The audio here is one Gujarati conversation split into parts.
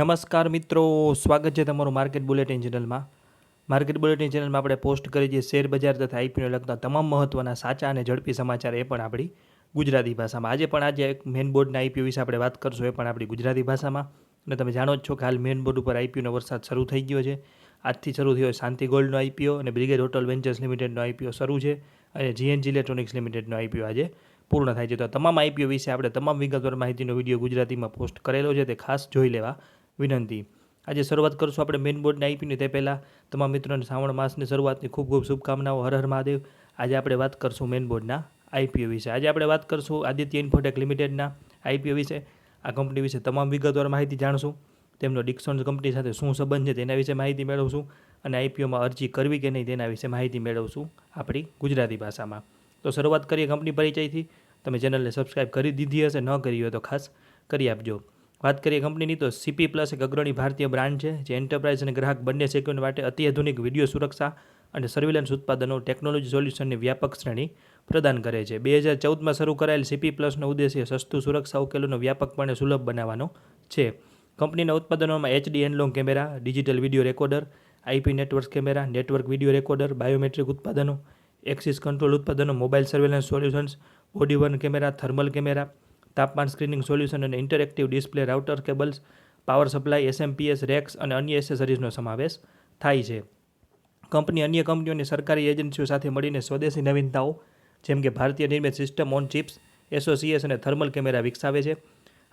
નમસ્કાર મિત્રો, સ્વાગત છે તમારું માર્કેટ બુલેટિન ચેનલમાં માર્કેટ બુલેટિન ચેનલમાં આપણે પોસ્ટ કરી છે શેર બજાર તથા આઈપીઓને લગતા તમામ મહત્ત્વના સાચા અને ઝડપી સમાચાર એ પણ આપણી ગુજરાતી ભાષામાં. આજે પણ આજે એક મેન બોર્ડના આઈપીઓ વિશે આપણે વાત કરશું, એ પણ આપણી ગુજરાતી ભાષામાં. અને તમે જાણો જ છો કે હાલ મેન બોર્ડ ઉપર આઈપીઓનો વરસાદ શરૂ થઈ ગયો છે. આજથી શરૂ થયો શાંતિ ગોલ્ડનો આઈપીઓ અને બ્રિગેડ હોટલ વેન્ચર્સ લિમિટેડનો આઈપીઓ શરૂ છે અને જીએનજી ઇલેક્ટ્રોનિક્સ લિમિટેડનો આઈપીઓ આજે પૂર્ણ થાય છે. તો તમામ આઈપીઓ વિશે આપણે તમામ વિગતવાર માહિતીનો વીડિયો ગુજરાતીમાં પોસ્ટ કરેલો છે, તે ખાસ જોઈ લેવા. વિનંતી. આજે શરૂઆત કરશું આપણે મેઇન બોર્ડના આઈપીની. તે પહેલાં તમામ મિત્રોને શ્રાવણ માસની શરૂઆતની ખૂબ ખૂબ શુભકામનાઓ. હર હર મહાદેવ. આજે આપણે વાત કરશું મેઇન બોર્ડના આઈપીઓ વિશે. આજે આપણે વાત કરશું આદિત્ય ઇન્ફોટેક લિમિટેડના આઈપીઓ વિશે. આ કંપની વિશે તમામ વિગતવાર માહિતી જાણશું. તેમનો ડિક્સોન કંપની સાથે શું સંબંધ છે તેના વિશે માહિતી મેળવશું. અને આઈપીઓમાં અરજી કરવી કે નહીં તેના વિશે માહિતી મેળવશું આપણી ગુજરાતી ભાષામાં. તો શરૂઆત કરીએ કંપની પરિચયથી. તમે ચેનલને સબસ્ક્રાઇબ કરી દીધી હશે. ન કરી હોય તો ખાસ કરી આપજો. વાત કરીએ કંપનીની, તો સીપી પ્લસ એક અગ્રણી ભારતીય બ્રાન્ડ છે, જે એન્ટરપ્રાઇઝ અને ગ્રાહક બંને સેગમેન્ટ માટે અત્યાધુનિક વીડિયો સુરક્ષા અને સર્વેલન્સ ઉત્પાદનો ટેકનોલોજી સોલ્યુશનની વ્યાપક શ્રેણી પ્રદાન કરે છે. બે હજાર ચૌદમાં શરૂ કરાયેલ સીપી પ્લસનો ઉદ્દેશ્ય સસ્તું સુરક્ષા ઉકેલોનો વ્યાપકપણે સુલભ બનાવવાનો છે. કંપનીના ઉત્પાદનોમાં HD analog camera digital video recorder IP network camera network video recorder biometric ઉત્પાદનો એક્સિસ કંટ્રોલ ઉત્પાદનો mobile surveillance solutions body worn camera thermal camera તાપમાન સ્ક્રીનિંગ સોલ્યુશન અને interactive display router cables, power supply SMPS racks અને અન્ય એસેસરીઝનો સમાવેશ થાય છે. કંપની અન્ય કંપનીઓની સરકારી એજન્સીઓ સાથે મળીને સ્વદેશી નવીનતાઓ, જેમ કે ભારતીય નિર્મિત સિસ્ટમ ઓન ચિપ્સ એસોસિએસ અને થર્મલ કેમેરા વિકસાવે છે.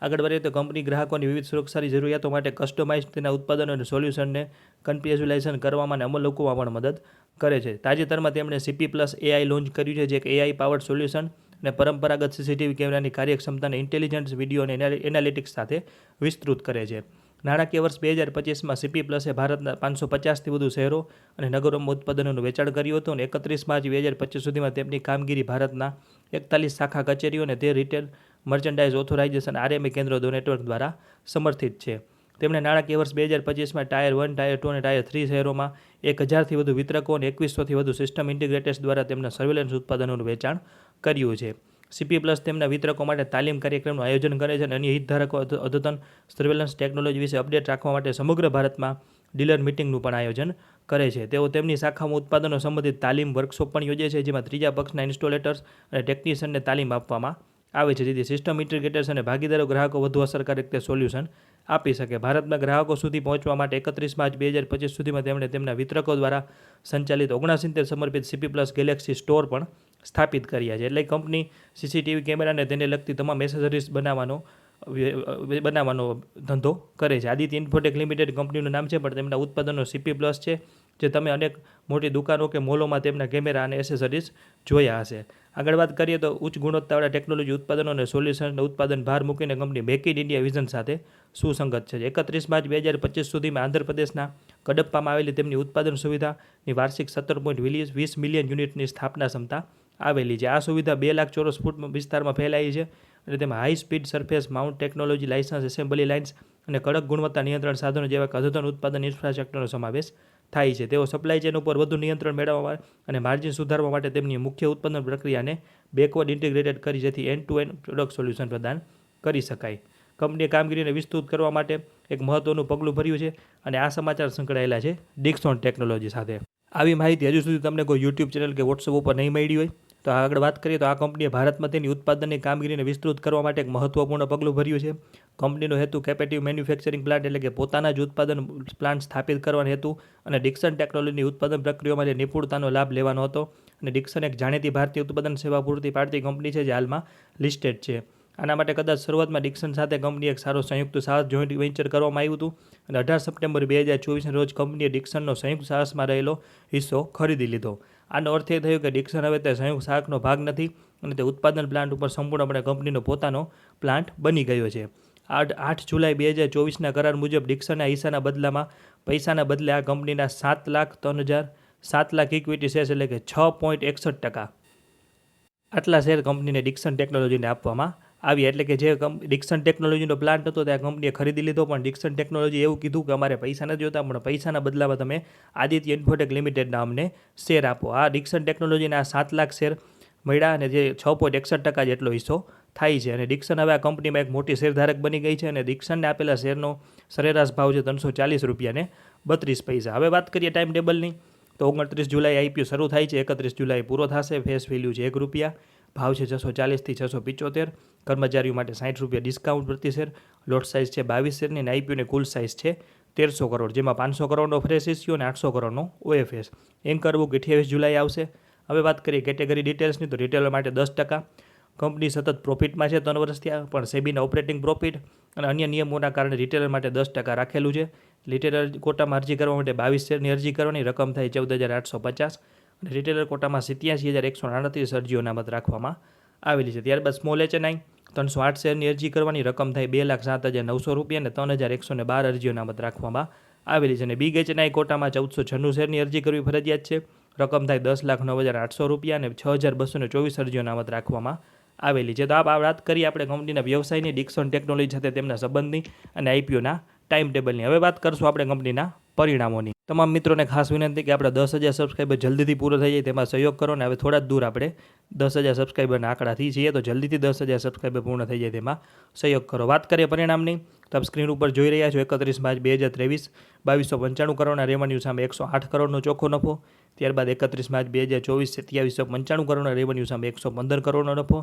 આગળ વધીએ તો કંપની ગ્રાહકોની વિવિધ સુરક્ષાની જરૂરિયાતો માટે કસ્ટમાઇઝ તેના ઉત્પાદનો અને સોલ્યુશનને કન્ફ્યુઝલાઇઝેશન કરવામાં અને અમલ લોકોમાં પણ મદદ કરે છે. તાજેતરમાં તેમણે સીપી પ્લસ એઆઈ લોન્ચ કર્યું છે, જે એક એઆઈ પાવર્ડ સોલ્યુશન અને પરંપરાગત સીસીટીવી કેમેરાની કાર્યક્ષમતાને ઇન્ટેલિજન્સ વીડિયો અને એનાલિટિક્સ સાથે વિસ્તૃત કરે છે. નાણાકીય વર્ષ બે હજાર પચીસમાં સીપી પ્લસે ભારતના પાંચસો પચાસથી વધુ શહેરો અને નગરોમાં ઉત્પાદનોનું વેચાણ કર્યું હતું અને એકત્રીસ માર્ચ બે હજાર પચીસ સુધીમાં તેમની કામગીરી ભારતના એકતાલીસ શાખા, કચેરીઓ અને તે રિટેલ મર્ચન્ડાઇઝ ઓથોરાઇઝેશન આરએમએ કેન્દ્રો નેટવર્ક દ્વારા સમર્થિત છે. તેમણે નાણાકીય વર્ષ બે હજાર પચીસમાં ટાયર વન, ટાયર ટુ અને ટાયર થ્રી શહેરોમાં એક હજારથી વધુ વિતરકો અને એકવીસોથી વધુ સિસ્ટમ ઇન્ટિગ્રેટર્સ દ્વારા તેમના સર્વેલન્સ ઉત્પાદનોનું વેચાણ કર્યું છે. સીપી પ્લસ તેમના વિતરકો માટે તાલીમ કાર્યક્રમનું આયોજન કરે છે અને અન્ય હિતધારકો અદ્યતન સર્વેલન્સ ટેકનોલોજી વિશે અપડેટ રાખવા માટે સમગ્ર ભારતમાં ડીલર મિટિંગનું પણ આયોજન કરે છે. તેઓ તેમની શાખામાં ઉત્પાદનો સંબંધિત તાલીમ વર્કશોપ પણ યોજે છે, જેમાં ત્રીજા પક્ષના ઇન્સ્ટોલેટર્સ અને ટેકનિશિયનને તાલીમ આપવામાં આવે છે. જેથી સિસ્ટમ ઇન્ટિગ્રેટર્સ અને ભાગીદારો ગ્રાહકો વધુ અસરકારક રીતે સોલ્યુશન આપી શકે. ભારતના ગ્રાહકો સુધી પહોંચવા માટે એકત્રીસ માર્ચ બે હજાર પચીસ સુધીમાં તેમણે તેમના વિતરકો દ્વારા સંચાલિત ઓગણસિત્તેર સમર્પિત સીપી પ્લસ ગેલેક્સી સ્ટોર પણ સ્થાપિત કર્યા છે. એટલે કંપની સીસીટીવી કેમેરાને તેને લગતી તમામ એસેસરીઝ બનાવવાનો બનાવવાનો ધંધો કરે છે. આદિત્ય ઇન્ફોટેક લિમિટેડ કંપનીનું નામ છે, પણ તેમના ઉત્પાદનો સીપી પ્લસ છે, જે તમે અનેક મોટી દુકાનો કે મોલોમાં તેમના કેમેરા અને એસેસરીઝ જોયા હશે. આગળ વાત કરીએ તો ઉચ્ચ ગુણવત્તાવાળા ટેકનોલોજી ઉત્પાદનો અને સોલ્યુશન ઉત્પાદન ભાર મૂકીને કંપની મેક ઇન ઇન્ડિયા વિઝન સાથે સુસંગત છે. એકત્રીસ માર્ચ બે હજાર પચીસ સુધીમાં આંધ્રપ્રદેશના કડપ્પામાં આવેલી તેમની ઉત્પાદન સુવિધાની વાર્ષિક સત્તર પોઈન્ટ વીસ મિલિયન યુનિટની સ્થાપના ક્ષમતા આવેલી છે. આ સુવિધા બે લાખ ચોરસ ફૂટ વિસ્તારમાં ફેલાઈ છે અને તેમાં high speed surface mount technology licence assembly lines અને કડક ગુણવત્તા નિયંત્રણ સાધનો જેવા અદ્યતન ઉત્પાદન ઇન્ફ્રાસ્ટ્રક્ચરનો સમાવેશ થાય છે. તેઓ સપ્લાય ચેન ઉપર વધુ નિયંત્રણ મેળવવા અને માર્જિન સુધારવા માટે તેમની મુખ્ય ઉત્પાદન પ્રક્રિયાને બેકવર્ડ ઇન્ટિગ્રેટેડ કરી, જેથી end to end product solution પ્રદાન કરી શકાય. કંપનીએ કામગીરીને વિસ્તૃત કરવા માટે એક મહત્વનું પગલું ભર્યું છે અને આ સમાચાર સંકળાયેલા છે ડિક્સોન ટેકનોલોજી સાથે. આવી માહિતી હજુ સુધી તમને કોઈ યુટ્યુબ ચેનલ કે વોટ્સઅપ ઉપર નહીં મળી હોય. તો આગળ વાત કરીએ તો આ કંપનીએ ભારતમાં તેની ઉત્પાદનની કામગીરીને વિસ્તૃત કરવા માટે એક મહત્વપૂર્ણ પગલું ભર્યું છે. કંપનીનો હેતુ કેપેટિવ મેન્યુફેક્ચરિંગ પ્લાન્ટ એટલે કે પોતાના જ ઉત્પાદન પ્લાન્ટ સ્થાપિત કરવાનો હેતુ અને ડિક્સન ટેકનોલોજીની ઉત્પાદન પ્રક્રિયામાં જે નિપુણતાનો લાભ લેવાનો હતો અને ડિક્સન એક જાણીતી ભારતીય ઉત્પાદન સેવા પૂરતી પાડતી કંપની છે જે હાલમાં લિસ્ટેડ છે. આના માટે કદાચ શરૂઆતમાં ડિક્સન સાથે કંપની એક સારો સંયુક્ત સાહસ જોઈન્ટ વેન્ચર કરવામાં આવ્યું હતું અને અઢાર સપ્ટેમ્બર બે હજાર ચોવીસના રોજ કંપનીએ ડિક્સનનો સંયુક્ત સાહસમાં રહેલો હિસ્સો ખરીદી લીધો. આનો અર્થ એ થયો કે ડિક્સન હવે તે સંયુક્ત શાકનો ભાગ નથી અને તે ઉત્પાદન પ્લાન્ટ ઉપર સંપૂર્ણપણે કંપનીનો પોતાનો પ્લાન્ટ બની ગયો છે. આઠ આઠ જુલાઈ બે હજાર ચોવીસના કરાર મુજબ ડિક્સનના હિસ્સાના બદલામાં પૈસાના બદલે આ કંપનીના સાત લાખ ત્રણ હજાર સાત લાખ ઇક્વિટી શેર્સ એટલે કે છ પોઈન્ટ એકસઠ ટકા આટલા શેર કંપનીને ડિક્સન ટેકનોલોજીને આપવામાં આવી. એટલે કે જે ડિક્સન ટેકનોલોજીનો પ્લાન્ટ હતો, ત્યાં કંપનીએ ખરીદી લીધો. પણ ડિક્સન ટેકનોલોજી એવું કીધું કે અમારે પૈસા નથી જોતા, પણ પૈસાના બદલામાં તમે આદિત્ય ઇન્ફોટેક લિમિટેડના અમને શેર આપો. આ ડિક્સન ટેકનોલોજીના સાત લાખ શેર મળ્યા અને જે છ પોઈન્ટ એકસઠ ટકા જેટલો હિસ્સો થાય છે. અને ડિક્સન હવે આ કંપનીમાં એક મોટી શેરધારક બની ગઈ છે અને ડિક્સનને આપેલા શેરનો સરેરાશ ભાવ છે ત્રણસો ચાલીસ રૂપિયાને બત્રીસ પૈસા. હવે વાત કરીએ ટાઈમ ટેબલની તો ઓગણત્રીસ જુલાઈ આઈપીઓ શરૂ થાય છે, એકત્રીસ જુલાઈ પૂરો થશે ફેસ વેલ્યુ છે એક રૂપિયા. ભાવ છે છસો ચાલીસથી છસો પિચોતેર, કર્મચારીઓ માટે સાઠ રૂપિયા ડિસ્કાઉન્ટ પ્રતિ શેર લોટ સાઇઝ છે બાવીસ શેરની અને કુલ સાઇઝ છે તેરસો કરોડ, જેમાં પાંચસો કરોડનો ફ્રેશ ઇસ્યુ અને આઠસો કરોડનો ઓએફએસ એન્કર બુક અઠ્યાવીસ જુલાઈ આવશે. હવે વાત કરીએ કેટેગરી ડિટેલ્સની તો રિટેલર માટે દસ ટકા. કંપની સતત પ્રોફિટમાં છે ત્રણ વર્ષ થયા, પણ સેબીના ઓપરેટિંગ પ્રોફિટ અને અન્ય નિયમોના કારણે રિટેલર માટે દસ ટકા રાખેલું છે. રિટેલર કોટામાં અરજી કરવા માટે બાવીસ શેરની અરજી કરવાની, રકમ થાય ચૌદ હજાર આઠસો પચાસ. અને રિટેલર કોટામાં સિત્યાસી હજાર એકસો આડત્રીસ અરજીઓ અનામત રાખવામાં આવેલી છે. ત્યારબાદ સ્મોલ એચએનઆઈ ત્રણસો આઠ શેરની અરજી કરવાની રકમ થાય બે લાખ સાત હજાર નવસો રૂપિયા અને ત્રણ હજાર એકસો બાર અરજીઓ અનામત રાખવામાં આવેલી છે. અને બિગ એચએનઆઈ કોટામાં ચૌદસો છન્નું શેરની અરજી કરવી ફરજિયાત છે. રકમ થાય દસ લાખ નવ હજાર આઠસો રૂપિયા અને છ હજાર બસો ને ચોવીસ અરજીઓ અનામત રાખવામાં આવેલી છે. તો આ વાત કરીએ આપણે કંપનીના વ્યવસાયની ડિક્સન ટેકનોલોજી સાથે તેમના સંબંધની અને આઈપીઓના ટાઈમ ટેબલની. હવે વાત કરશું આપણે કંપનીના પરિણામોની. તમામ મિત્રોને ખાસ વિનંતી કે આપણે દસ હજાર સબસ્ક્રાઈબર જલ્દીથી પૂરો થઈ જાય, તેમાં સહયોગ કરો ને હવે થોડા જ દૂર આપણે દસ હજાર સબસ્ક્રાઈબરના આંકડાથી છીએ, તો જલ્દીથી દસ હજાર સબસ્ક્રાઈબર પૂર્ણ થઈ જાય તેમાં સહયોગ કરો. વાત કરીએ પરિણામની, તો આપ સ્ક્રીન ઉપર જોઈ રહ્યા છો, એકત્રીસ માર્ચ બે હજાર ત્રેવીસ, બાવીસો પંચાણું કરોડના રેવન્યુ સામે એકસો આઠ કરોડનો ચોખ્ખો નફો ત્યારબાદ એકત્રીસ માર્ચ બે હજાર ચોવીસ સત્યાવીસો પંચાણું કરોડના રેવન્યુ સામે એકસો પંદર કરોડનો નફો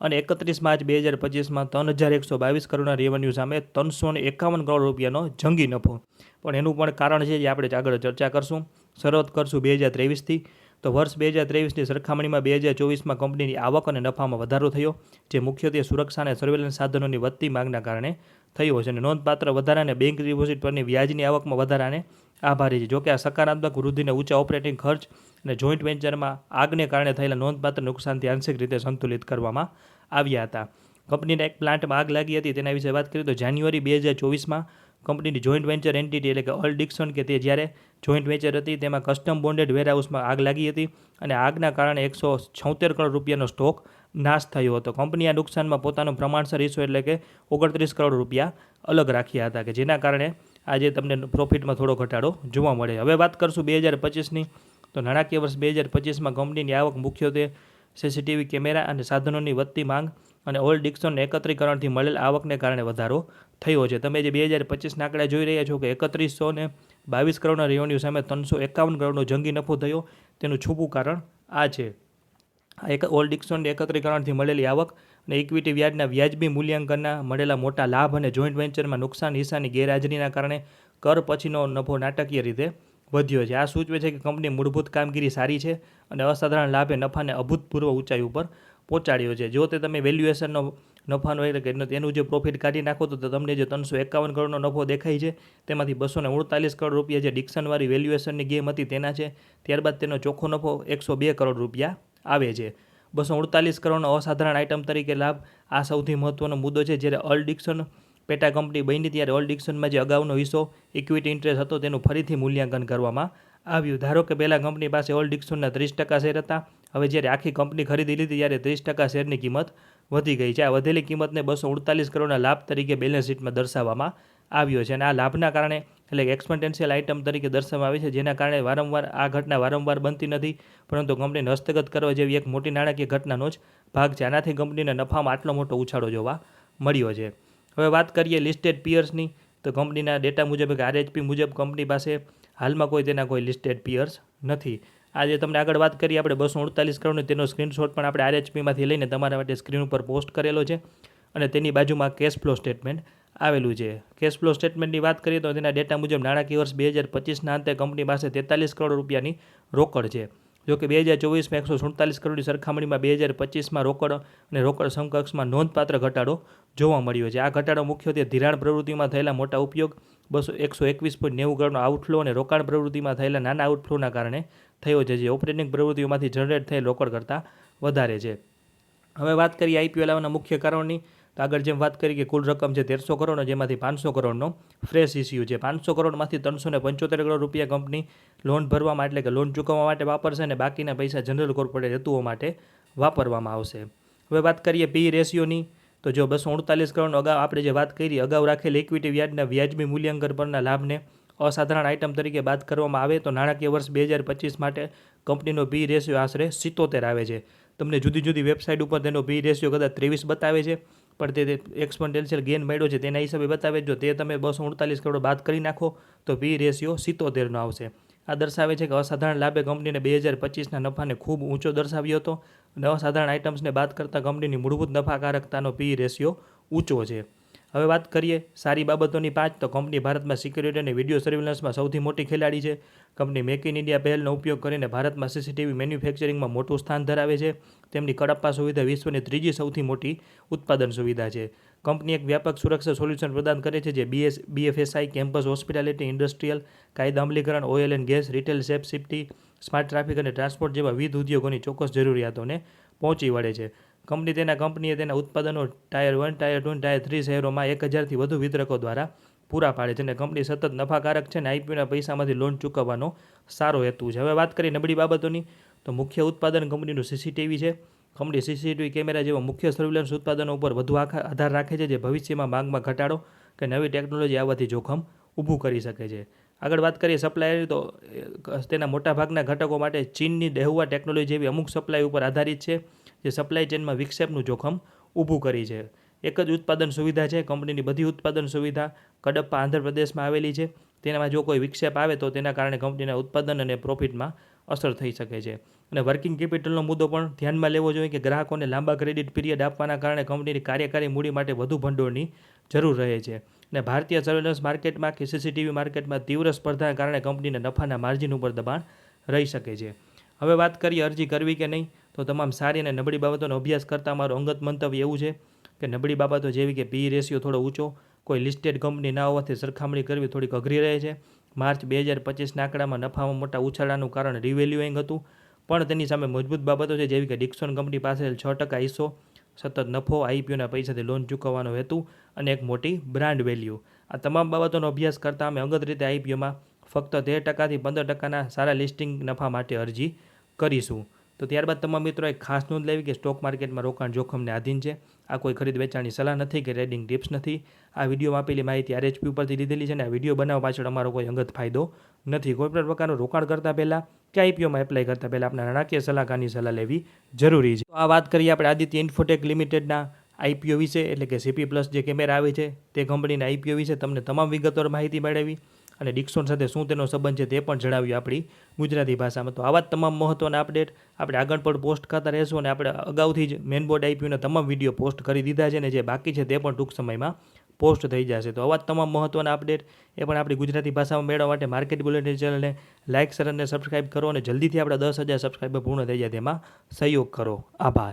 અને એકત્રીસ માર્ચ બે હજાર પચીસમાં ત્રણ હજાર એકસો બાવીસ કરોડના રેવન્યુ સામે ત્રણસો એકાવન કરોડ રૂપિયાનો જંગી નફો. પણ એનું પણ કારણ છે જે આપણે આગળ ચર્ચા કરશું. શરૂઆત કરશું બે હજાર ત્રેવીસથી. તો વર્ષ બે હજાર ત્રેવીસની સરખામણીમાં બે હજાર ચોવીસમાં કંપનીની આવક અને નફામાં વધારો થયો, જે મુખ્યત્વે સુરક્ષા અને સર્વેલન્સ સાધનોની વધતી માંગના કારણે થયો છે. અને નોંધપાત્ર વધારાને બેંક ડિપોઝિટ પરની વ્યાજની આવકમાં વધારાને આભારી છે. જોકે આ સકારાત્મક વૃદ્ધિને ઊંચા ઓપરેટિંગ ખર્ચ અને જોઈન્ટ વેન્ચરમાં આગને કારણે થયેલા નોંધપાત્ર નુકસાનથી આંશિક રીતે સંતુલિત કરવામાં આવ્યા હતા. કંપનીના એક પ્લાન્ટમાં આગ લાગી હતી. તેના વિશે વાત કરીએ તો જાન્યુઆરી બે હજાર ચોવીસમાં કંપનીની જોઈન્ટ વેન્ચર એન્ટિટી એટલે કે ઓલ ડિક્સન કે તે જ્યારે જોઈન્ટ વેન્ચર હતી તેમાં કસ્ટમ બોન્ડેડ વેરહાઉસમાં આગ લાગી હતી અને આગના કારણે એકસો છોતેર કરોડ રૂપિયાનો સ્ટોક નાશ થયો હતો. કંપની આ નુકસાનમાં પોતાનો પ્રમાણસર હિસ્સો એટલે કે ઓગણત્રીસ કરોડ રૂપિયા અલગ રાખ્યા હતા કે જેના કારણે આજે તમને પ્રોફિટમાં થોડો ઘટાડો જોવા મળે. હવે વાત કરશું બે હજાર પચીસની. તો નાણાકીય વર્ષ બે હજાર પચીસમાં કંપનીની આવક મુખ્યત્વે સીસીટીવી કેમેરા અને સાધનોની વધતી માંગ અને ઓલ ડિક્સોન એકત્રીકરણથી મળેલ આવકને કારણે વધારો થયો છે. તમે જે બે હજાર પચીસના આંકડા જોઈ રહ્યા છો કે એકત્રીસો ને બાવીસ કરોડના રેવન્યુ સામે ત્રણસો એકાવન કરોડનો જંગી નફો થયો, તેનું છૂપું કારણ આ છે. એક ઓલ ડિક્સોન એકત્રીકરણથી મળેલી આવક અને ઇક્વિટી વ્યાજના વ્યાજબી મૂલ્યાંકનના મળેલા મોટા લાભ અને જોઈન્ટ વેન્ચરમાં નુકસાન, હિસ્સાની ગેરહાજરીના કારણે કર પછીનો નફો નાટકીય રીતે વધ્યો છે. આ સૂચવે છે કે કંપની મૂળભૂત કામગીરી સારી છે અને અસાધારણ લાભે નફાને અભૂતપૂર્વ ઊંચાઈ ઉપર પહોંચાડ્યો છે. જો તે તમે વેલ્યુએશનનો નફાનો એટલે કે તેનું જે પ્રોફિટ કાઢી નાખો તો તમને જે ત્રણસો એકાવન કરોડનો નફો દેખાય છે. તેમાંથી બસો ને ઉડતાલીસ કરોડ રૂપિયા જે ડિક્સનવાળી વેલ્યુએશનની ગેમ હતી તેના છે. ત્યારબાદ તેનો ચોખ્ખો નફો એકસો બે કરોડ રૂપિયા આવે છે. બસો ઉડતાલીસ કરોડનો અસાધારણ આઇટમ તરીકે લાભ આ સૌથી મહત્ત્વનો મુદ્દો છે. જ્યારે અલ ડિક્શન પેટા કંપની બની ત્યારે ઓલ ડિક્શનમાં જે અગાઉનો હિસ્સો ઇક્વિટી ઇન્ટરેસ્ટ હતો, તેનું ફરીથી મૂલ્યાંકન કરવામાં આવ્યું. ધારો કે પહેલાં કંપની પાસે ઓલ ડિક્સનના ત્રીસ ટકા શેર હતા. હવે જ્યારે આખી કંપની ખરીદી લીધી ત્યારે ત્રીસ ટકા શેરની કિંમત વધી ગઈ છે. આ વધેલી કિંમતને બસો ઉડતાલીસ કરોડના લાભ તરીકે બેલેન્સ શીટમાં દર્શાવવામાં આવ્યો છે અને આ લાભના કારણે એટલે એક્સપેન્ટેન્શિયલ આઇટમ તરીકે દર્શાવવામાં આવી છે, જેના કારણે વારંવાર આ ઘટના વારંવાર બનતી નથી, પરંતુ કંપનીને હસ્તગત કરવા જેવી એક મોટી નાણાકીય ઘટનાનો જ ભાગ છે. આનાથી કંપનીના નફામાં આટલો મોટો ઉછાળો જોવા મળ્યો છે. હવે વાત કરીએ લિસ્ટેડ પિયર્સની તો કંપનીના ડેટા મુજબ કે આરએચપી મુજબ કંપની પાસે હાલમાં કોઈ તેના કોઈ લિસ્ટેડ પિયર્સ નથી. આજે તમને આગળ વાત કરીએ, આપણે બસો અડતાલીસ કરોડની તેનો સ્ક્રીનશોટ પણ આપણે આરએચપીમાંથી લઈને તમારા માટે સ્ક્રીન ઉપર પોસ્ટ કરેલો છે અને તેની બાજુમાં કેશ ફ્લો સ્ટેટમેન્ટ આવેલું છે. કેશ ફ્લો સ્ટેટમેન્ટની વાત કરીએ તો તેના ડેટા મુજબ નાણાકીય વર્ષ બે હજાર પચીસના અંતે કંપની પાસે તેતાલીસ કરોડ રૂપિયાની રોકડ છે. જો કે બે હજાર ચોવીસમાં એકસો સુડતાલીસ કરોડની સરખામણીમાં બે હજાર પચીસમાં રોકડ અને રોકડ સમકક્ષમાં નોંધપાત્ર ઘટાડો જોવા મળ્યો છે. આ ઘટાડો મુખ્યત્વે ધિરાણ પ્રવૃત્તિમાં થયેલા મોટા ઉપયોગ, બસો એકસો એકવીસ પોઈન્ટ નેવું કરોડનો આઉટફ્લો અને રોકાણ પ્રવૃત્તિમાં થયેલા નાના આઉટફ્લોના કારણે થયો છે, જે ઓપરેટિંગ પ્રવૃત્તિઓમાંથી જનરેટ થયેલ રોકડ કરતાં વધારે છે. હવે વાત કરીએ આઈપીઓ લાવવાના મુખ્ય કારણોની. તો આગળ જેમ વાત કરી કે કુલ રકમ છે તેરસો કરોડ જેમાંથી પાંચસો કરોડનો ફ્રેશ ઇસ્યુ છે. પાંચસો કરોડમાંથી ત્રણસો ને પંચોતેર કરોડ રૂપિયા કંપની લોન ભરવામાં એટલે કે લોન ચૂકવવા માટે વાપરશે અને બાકીના પૈસા જનરલ કોર્પોરેટ હેતુઓ માટે વાપરવામાં આવશે. હવે વાત કરીએ પી રેશિયોની તો જો બસો ઉડતાલીસ કરોડ અગાઉ આપણે જે વાત કરી, અગાઉ રાખેલ ઇક્વિટી વ્યાજના વ્યાજબી મૂલ્યાંકન પરના લાભને અસાધારણ આઇટમ તરીકે બાદ કરવામાં આવે, તો નાણાકીય વર્ષ બે હજાર પચીસ માટે કંપનીનો પી રેશિયો આશરે સિત્તોતેર આવે છે. તમને જુદી જુદી વેબસાઇટ ઉપર તેનો પી રેશિયો કદાચ ત્રેવીસ બતાવે છે. પણ તે એક્સપોન્ડેન્શિયલ ગેન મળ્યો છે, તેના હિસાબે બતાવે જો તે તમે બસો ઉડતાલીસ કરોડ બાદ કરી નાખો, તો પી રેશિયો સિત્તોતેરનો આવશે. આ દર્શાવે છે કે અસાધારણ લાભે કંપનીને બે હજાર પચીસના નફાને ખૂબ ઊંચો દર્શાવ્યો હતો. અને અસાધારણ આઇટમ્સને બાદ કરતાં કંપનીની મૂળભૂત નફાકારકતાનો પી રેશિયો ઊંચો છે. હવે વાત કરીએ સારી બાબતોની પાંચ, તો કંપની ભારતમાં સિક્યુરિટી અને વીડિયો સર્વેલન્સમાં સૌથી મોટી ખેલાડી છે. કંપની મેક ઇન ઇન્ડિયા પહેલનો ઉપયોગ કરીને ભારતમાં સીસીટીવી મેન્યુફેક્ચરિંગમાં મોટું સ્થાન ધરાવે છે. તેમની કડપ્પા સુવિધા વિશ્વની ત્રીજી સૌથી મોટી ઉત્પાદન સુવિધા છે. કંપની એક વ્યાપક સુરક્ષા સોલ્યુશન પ્રદાન કરે છે જે BS BFSI campus hospitality industrial કાયદા અમલીકરણ oil and gas retail safe safety smart traffic અને ટ્રાન્સપોર્ટ જેવા વિવિધ ઉદ્યોગોની ચોક્કસ જરૂરિયાતોને પહોંચી વળે છે. કંપની તેના કંપનીએ તેના ઉત્પાદનો tier one, tier two tier three શહેરોમાં એક હજારથી વધુ વિતરકો દ્વારા પૂરા પાડે છે અને કંપની સતત નફાકારક છે અને આઈપીઓના પૈસામાંથી લોન ચૂકવવાનો સારો હેતુ છે. હવે વાત કરીએ નબળી બાબતોની, તો મુખ્ય ઉત્પાદન કંપનીનું સીસીટીવી છે. કંપની સીસીટીવી કેમેરા જેવા મુખ્ય સર્વેલન્સ ઉત્પાદનો ઉપર વધુ આધાર રાખે છે, જે ભવિષ્યમાં માંગમાં ઘટાડો કે નવી ટેકનોલોજી આવવાથી જોખમ ઊભું કરી શકે છે. આગળ વાત કરીએ સપ્લાયરની તો તેના મોટાભાગના ઘટકો માટે ચીનની દેહુવા ટેકનોલોજી જેવી અમુક સપ્લાય ઉપર આધારિત છે. જે સપ્લાય ચેનમાં વિક્ષેપનું જોખમ ઊભું કરી છે. એક જ ઉત્પાદન સુવિધા છે, કંપનીની બધી ઉત્પાદન સુવિધા કડપ્પા આંધ્રપ્રદેશમાં આવેલી છે. તેનામાં જો કોઈ વિક્ષેપ આવે તો તેના કારણે કંપનીના ઉત્પાદન અને પ્રોફિટમાં અસર થઈ શકે છે. અને વર્કિંગ કેપિટલનો મુદ્દો પણ ધ્યાનમાં લેવો જોઈએ કે ગ્રાહકોને લાંબા ક્રેડિટ પીરિયડ આપવાના કારણે કંપનીની કાર્યકારી મૂડી માટે વધુ ભંડોળની જરૂર રહે છે. અને ભારતીય સર્વેલન્સ માર્કેટમાં કે સીસીટીવી માર્કેટમાં તીવ્ર સ્પર્ધાને કારણે કંપનીના નફાના માર્જિન ઉપર દબાણ રહી શકે છે. હવે વાત કરીએ અરજી કરવી કે નહીં? તો તમામ સારી અને નબળી બાબતોનો અભ્યાસ કરતાં મારું અંગત મંતવ્ય એવું છે કે નબળી બાબતો જેવી કે પી રેશિયો થોડો ઊંચો, કોઈ લિસ્ટેડ કંપની ના હોવાથી સરખામણી કરવી થોડીક અઘરી રહે છે. માર્ચ બે હજાર પચીસના આંકડામાં નફામાં મોટા ઉછાળાનું કારણ રિવેલ્યુઇંગ હતું, પણ તેની સામે મજબૂત બાબતો છે જેવી કે ડિક્સોન કંપની પાસે છ ટકા હિસ્સો સતત નફો આઈપીઓના પૈસાથી લોન ચૂકવવાનો હેતુ અને એક મોટી બ્રાન્ડ વેલ્યુ. આ તમામ બાબતોનો અભ્યાસ કરતાં અમે અંગત રીતે આઈપીઓમાં ફક્ત તેર ટકાથી પંદર ટકાના સારા લિસ્ટિંગ નફા માટે અરજી કરીશું. તો ત્યારબાદ તમામ મિત્રો એક ખાસ નોંધ લેવી કે સ્ટોક માર્કેટમાં રોકાણ જોખમને આધીન છે. આ કોઈ ખરીદ વેચાણની સલાહ નથી કે ટ્રેડિંગ ટિપ્સ નથી. આ વિડીયોમાં આપેલી માહિતી આરએચપી ઉપરથી લીધેલી છે અને આ વીડિયો બનાવવા પાછળ અમારો કોઈ અંગત ફાયદો નથી. કોઈ પણ પ્રકારનું રોકાણ કરતાં પહેલાં કે આઈપીઓમાં એપ્લાય કરતાં પહેલાં આપણા નાણાકીય સલાહકારની સલાહ લેવી જરૂરી છે. આ વાત કરીએ આપણે આદિત્ય ઇન્ફોટેક લિમિટેડના આઈપીઓ વિશે, એટલે કે સીપી પ્લસ જે કેમેરા આવે છે, તે કંપનીના આઈપીઓ વિશે તમને તમામ વિગતવાર માહિતી મેળવી. અને ડિક્સોન સાથે શું તેનો સંબંધ છે તે પણ જણાવ્યું આપણી ગુજરાતી ભાષામાં. તો આવા જ તમામ મહત્ત્વના અપડેટ આપણે આગળ પણ પોસ્ટ કરતા રહેશું અને આપણે અગાઉથી જ મેનબોર્ડ આઈપીઓના તમામ વીડિયો પોસ્ટ કરી દીધા છે અને જે બાકી છે તે પણ ટૂંક સમયમાં પોસ્ટ થઈ જશે. તો આવા જ તમામ મહત્ત્વના અપડેટ એ પણ આપણી ગુજરાતી ભાષામાં મેળવવા માટે માર્કેટ બુલેટિન ચેનલને લાઇક શેર અને સબસ્ક્રાઇબ કરો અને જલ્દીથી આપણા દસ હજાર સબસ્ક્રાઈબર પૂર્ણ થઈ જાય તેમાં સહયોગ કરો. આભાર.